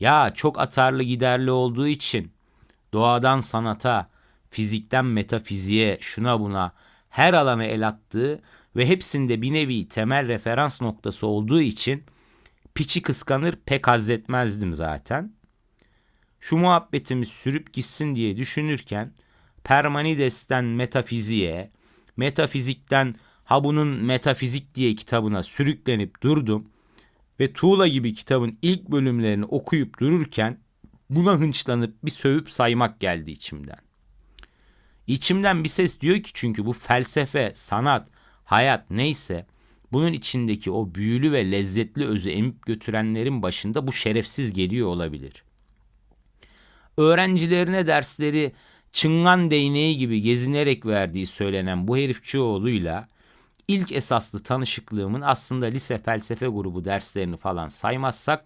Ya çok atarlı giderli olduğu için doğadan sanata, fizikten metafiziğe, şuna buna her alana el attığı ve hepsinde bir nevi temel referans noktası olduğu için piçi kıskanır pek hazzetmezdim zaten. Şu muhabbetimiz sürüp gitsin diye düşünürken Permanides'ten metafiziğe, metafizikten ha bunun metafizik diye kitabına sürüklenip durdum ve Tuğla gibi kitabın ilk bölümlerini okuyup dururken buna hınçlanıp bir sövüp saymak geldi içimden. İçimden bir ses diyor ki çünkü bu felsefe, sanat, hayat neyse bunun içindeki o büyülü ve lezzetli özü emip götürenlerin başında bu şerefsiz geliyor olabilir. Öğrencilerine dersleri çıngan değneği gibi gezinerek verdiği söylenen bu herifçioğluyla ilk esaslı tanışıklığımın aslında lise felsefe grubu derslerini falan saymazsak